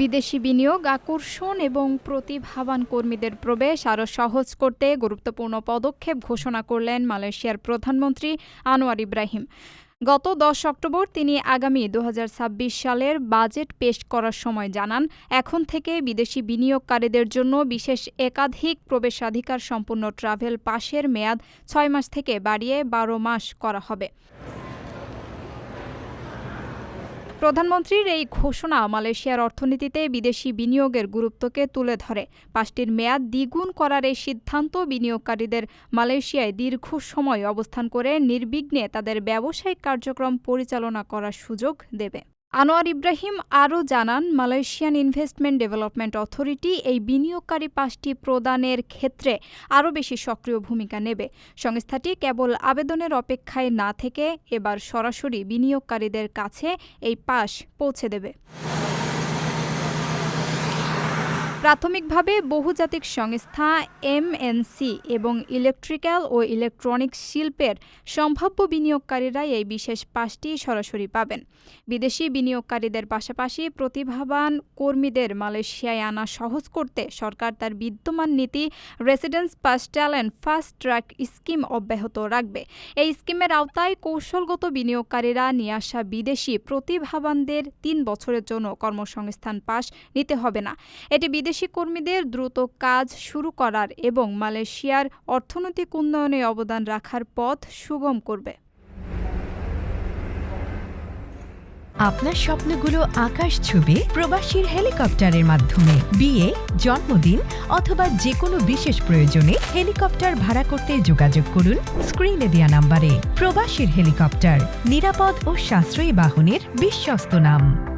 বিদেশি বিনিয়োগ, আকর্ষণ এবং প্রতিভাবান কর্মীদের প্রবেশ আরও সহজ করতে গুরুত্বপূর্ণ পদক্ষেপ ঘোষণা করলেন মালয়েশিয়ার প্রধানমন্ত্রী আনোয়ার ইব্রাহিম। গত দশ অক্টোবর তিনি আগামী দু হাজার ছাব্বিশ সালের বাজেট পেশ করার সময় জানান, এখন থেকে বিদেশি বিনিয়োগকারীদের জন্য বিশেষ একাধিক প্রবেশাধিকার সম্পন্ন ট্রাভেল পাসের মেয়াদ ছয় মাস থেকে বাড়িয়ে বারো মাস করা হবে। প্রধানমন্ত্রীর এই ঘোষণা মালয়েশিয়ার অর্থনীতিতে বিদেশি বিনিয়োগের গুরুত্বকে তুলে ধরে। পাঁচটির মেয়াদ দ্বিগুণ করার এই সিদ্ধান্ত বিনিয়োগকারীদের মালয়েশিয়ায় দীর্ঘ সময় অবস্থান করে নির্বিঘ্নে তাদের ব্যবসায়িক কার্যক্রম পরিচালনা করার সুযোগ দেবে। আনোয়ার ইব্রাহিম আরও জানান, মালয়েশিয়ান ইনভেস্টমেন্ট ডেভেলপমেন্ট অথরিটি এই বিনিয়োগকারী পাসটি প্রদানের ক্ষেত্রে আরও বেশি সক্রিয় ভূমিকা নেবে। সংস্থাটি কেবল আবেদনের অপেক্ষায় না থেকে এবার সরাসরি বিনিয়োগকারীদের কাছে এই পাশ পৌঁছে দেবে। প্রাথমিকভাবে বহুজাতিক সংস্থা এমএনসি এবং ইলেকট্রিক্যাল ও ইলেকট্রনিক্স শিল্পের সম্ভাব্য বিনিয়োগকারীরা এই বিশেষ পাসটি সরাসরি পাবেন। বিদেশি বিনিয়োগকারীদের পাশাপাশি প্রতিভাবান কর্মীদের মালয়েশিয়ায় আনা সহজ করতে সরকার তার বিদ্যমান নীতি residence pass talent fast track scheme অব্যাহত রাখবে। এই স্কিমের আওতায় কৌশলগত বিনিয়োগকারীরা নিয়ে আসা বিদেশি প্রতিভাবানদের তিন বছরের জন্য কর্মসংস্থান পাস নিতে হবে না। এটি বিদেশি কর্মীদের দ্রুত কাজ শুরু করার এবং মালয়েশিয়ার অর্থনৈতিক উন্নয়নে অবদান রাখার পথ সুগম করবে। আপনার স্বপ্নগুলো আকাশ ছুবে প্রবাসীর হেলিকপ্টারের মাধ্যমে। বিয়ে, জন্মদিন অথবা যে কোনো বিশেষ প্রয়োজনে হেলিকপ্টার ভাড়া করতে যোগাযোগ করুন স্ক্রিনে দেওয়া নাম্বারে। প্রবাসীর হেলিকপ্টার নিরাপদ ও সাশ্রয়ী বাহনের বিশ্বস্ত নাম।